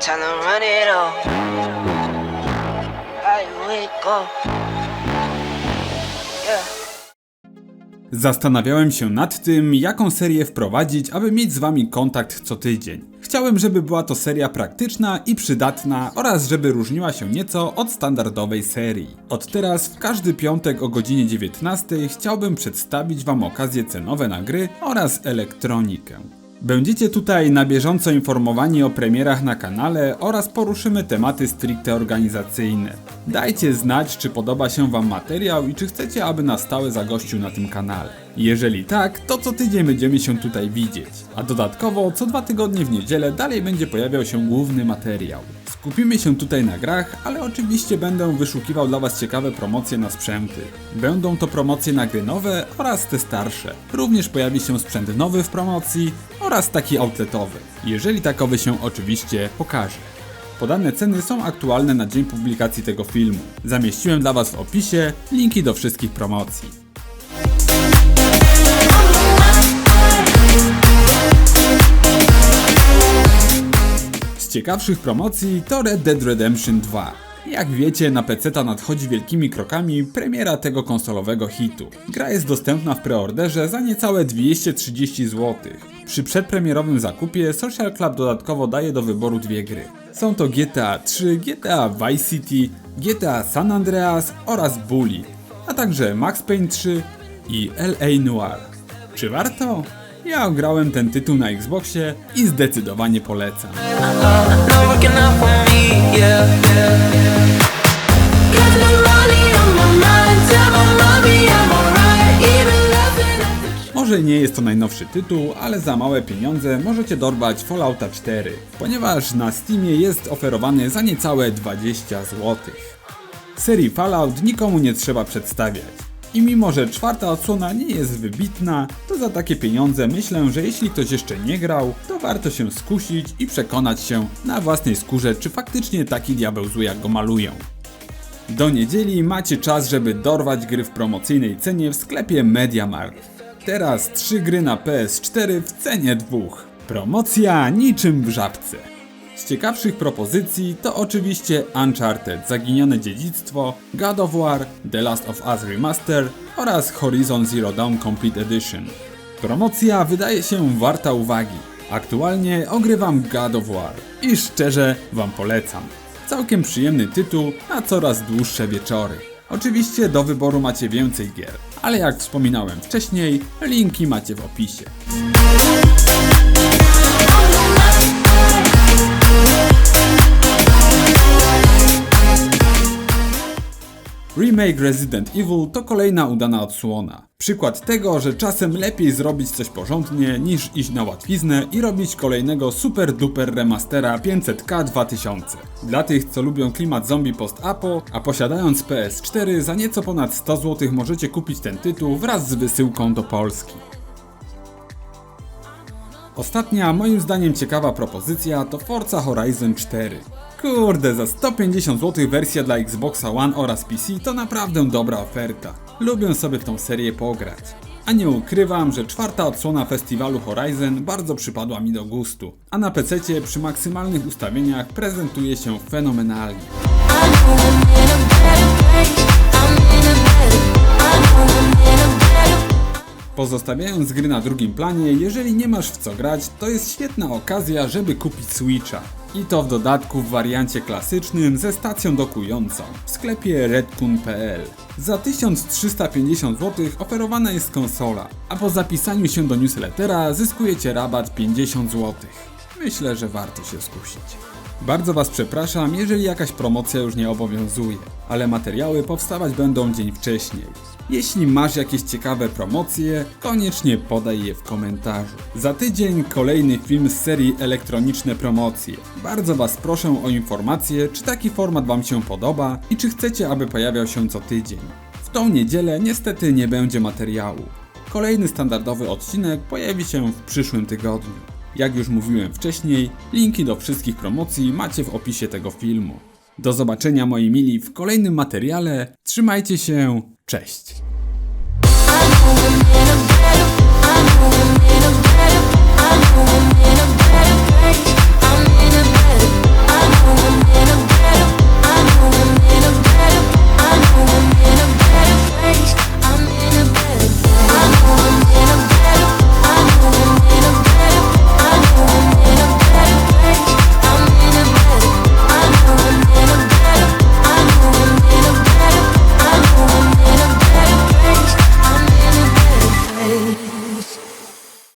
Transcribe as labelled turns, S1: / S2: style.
S1: Tell 'em run it you wake up?
S2: Zastanawiałem się nad tym, jaką serię wprowadzić, aby mieć z wami kontakt co tydzień. Chciałem, żeby była to seria praktyczna i przydatna oraz żeby różniła się nieco od standardowej serii. Od teraz w każdy piątek o godzinie 19 chciałbym przedstawić wam okazje cenowe na gry oraz elektronikę. Będziecie tutaj na bieżąco informowani o premierach na kanale oraz poruszymy tematy stricte organizacyjne. Dajcie znać, czy podoba się Wam materiał i czy chcecie, aby na stałe zagościł na tym kanale. Jeżeli tak, to co tydzień będziemy się tutaj widzieć. A dodatkowo, co dwa tygodnie w niedzielę dalej będzie pojawiał się główny materiał. Skupimy się tutaj na grach, ale oczywiście będę wyszukiwał dla Was ciekawe promocje na sprzęty. Będą to promocje na gry nowe oraz te starsze. Również pojawi się sprzęt nowy w promocji oraz taki outletowy, jeżeli takowy się oczywiście pokaże. Podane ceny są aktualne na dzień publikacji tego filmu. Zamieściłem dla Was w opisie linki do wszystkich promocji. Ciekawszych promocji to Red Dead Redemption 2. Jak wiecie, na PC nadchodzi wielkimi krokami premiera tego konsolowego hitu. Gra jest dostępna w preorderze za niecałe 230 zł. Przy przedpremierowym zakupie Social Club dodatkowo daje do wyboru dwie gry. Są to GTA 3, GTA Vice City, GTA San Andreas oraz Bully, a także Max Payne 3 i LA Noir. Czy warto? Ja grałem ten tytuł na Xboxie i zdecydowanie polecam. Może nie jest to najnowszy tytuł, ale za małe pieniądze możecie dorwać Fallouta 4, ponieważ na Steamie jest oferowany za niecałe 20 zł. Serii Fallout nikomu nie trzeba przedstawiać. I mimo, że czwarta odsłona nie jest wybitna, to za takie pieniądze myślę, że jeśli ktoś jeszcze nie grał, to warto się skusić i przekonać się na własnej skórze, czy faktycznie taki diabeł zły jak go malują. Do niedzieli macie czas, żeby dorwać gry w promocyjnej cenie w sklepie MediaMarkt. Teraz trzy gry na PS4 w cenie dwóch. Promocja niczym w żabce. Z ciekawszych propozycji to oczywiście Uncharted Zaginione Dziedzictwo, God of War, The Last of Us Remaster oraz Horizon Zero Dawn Complete Edition. Promocja wydaje się warta uwagi. Aktualnie ogrywam God of War i szczerze Wam polecam. Całkiem przyjemny tytuł na coraz dłuższe wieczory. Oczywiście do wyboru macie więcej gier, ale jak wspominałem wcześniej, linki macie w opisie. Remake Resident Evil to kolejna udana odsłona. Przykład tego, że czasem lepiej zrobić coś porządnie niż iść na łatwiznę i robić kolejnego super duper remastera 500k 2000. Dla tych, co lubią klimat zombie post-apo, a posiadając PS4 za nieco ponad 100 zł możecie kupić ten tytuł wraz z wysyłką do Polski. Ostatnia, moim zdaniem ciekawa propozycja to Forza Horizon 4. Kurde, za 150 zł wersja dla Xboxa One oraz PC to naprawdę dobra oferta. Lubię sobie w tą serię pograć. A nie ukrywam, że czwarta odsłona festiwalu Horizon bardzo przypadła mi do gustu, a na PC przy maksymalnych ustawieniach prezentuje się fenomenalnie. Pozostawiając gry na drugim planie, jeżeli nie masz w co grać, to jest świetna okazja, żeby kupić Switcha. I to w dodatku w wariancie klasycznym ze stacją dokującą w sklepie redkun.pl. Za 1350 zł oferowana jest konsola, a po zapisaniu się do newslettera zyskujecie rabat 50 zł. Myślę, że warto się skusić. Bardzo Was przepraszam, jeżeli jakaś promocja już nie obowiązuje, ale materiały powstawać będą dzień wcześniej. Jeśli masz jakieś ciekawe promocje, koniecznie podaj je w komentarzu. Za tydzień kolejny film z serii Elektroniczne Promocje. Bardzo Was proszę o informację, czy taki format Wam się podoba i czy chcecie, aby pojawiał się co tydzień. W tą niedzielę niestety nie będzie materiału. Kolejny standardowy odcinek pojawi się w przyszłym tygodniu. Jak już mówiłem wcześniej, linki do wszystkich promocji macie w opisie tego filmu. Do zobaczenia moi mili w kolejnym materiale. Trzymajcie się. Cześć.